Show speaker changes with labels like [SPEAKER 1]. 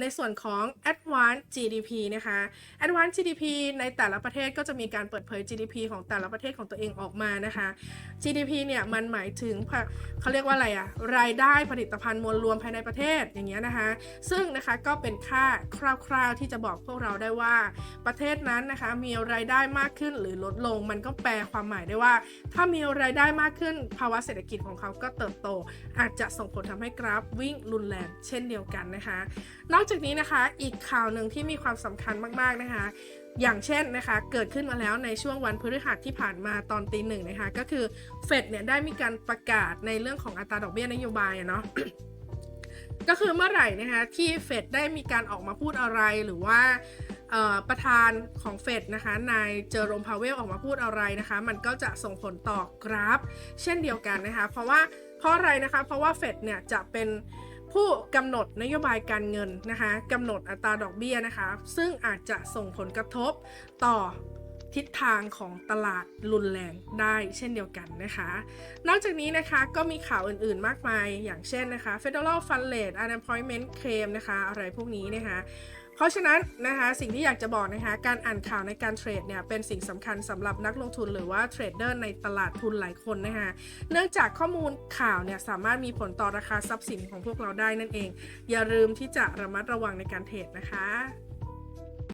[SPEAKER 1] ในส่วนของ Advanced GDP นะคะ Advanced GDP ในแต่ละประเทศก็จะมีการเปิดเผย GDP ของแต่ละประเทศของตัวเองออกมานะคะ GDP เนี่ยมันหมายถึงเขาเรียกว่าอะไรอะรายได้ผลิตภัณฑ์มวลรวมภายในประเทศอย่างเงี้ยนะคะ ซึ่งนะคะก็เป็นค่าคร่าวๆที่จะบอกพวกเราได้ว่าประเทศนั้นนะคะมีรายได้มากขึ้นหรือลดลง มันก็แปลความหมายได้ว่า ถ้ามีรายได้มากขึ้น ภาวะเศรษฐกิจของเขาก็เติบโต อาจจะส่งผลทำให้กราฟวิ่งรุนแรงเช่นเดียวกันนะคะนอกจากนี้นะคะอีกข่าวหนึ่งที่มีความสำคัญมากๆนะคะ อย่างเช่นนะคะเกิดขึ้นมาแล้วในช่วงวันพฤหัสที่ผ่านมาตอนตีหนึ่งนะคะก็คือเฟดเนี่ยได้มีการประกาศในเรื่องของอัตราดอกเบี้ยนโยบายอะเนาะก็คือเมื่อไหร่นะคะที่เฟดได้มีการออกมาพูดอะไรหรือว่าประธานของเฟดนะคะนายเจอโรมพาเวลออกมาพูดอะไรนะคะ มันก็จะส่งผลต่อกราฟ เช่นเดียวกันนะคะ เพราะว่าเพราะอะไรนะคะ เพราะว่าเฟดเนี่ยจะเป็น ผู้กำหนดนโยบายการเงินนะคะกำหนดอัตราดอกเบี้ยนะคะ ซึ่งอาจจะส่งผลกระทบต่อทิศทางของตลาดรุนแรงได้เช่นเดียวกันนะคะ นอกจากนี้นะคะก็มีข่าวอื่นๆมากมายอย่างเช่นนะคะ Federal Fund Rate Unemployment Claim นะคะ อะไรพวกนี้นะคะ เพราะฉะนั้นนะคะสิ่งที่อยากจะบอกนะคะการอ่านข่าวในการเทรดเนี่ยเป็นสิ่งสำคัญสำหรับนักลงทุนหรือว่าเทรดเดอร์ในตลาดทุนหลายคนนะคะเนื่องจากข้อมูลข่าวเนี่ยสามารถมีผลต่อราคาทรัพย์สินของพวกเราได้นั่นเอง อย่าลืมที่จะระมัดระวังในการเทรดนะคะ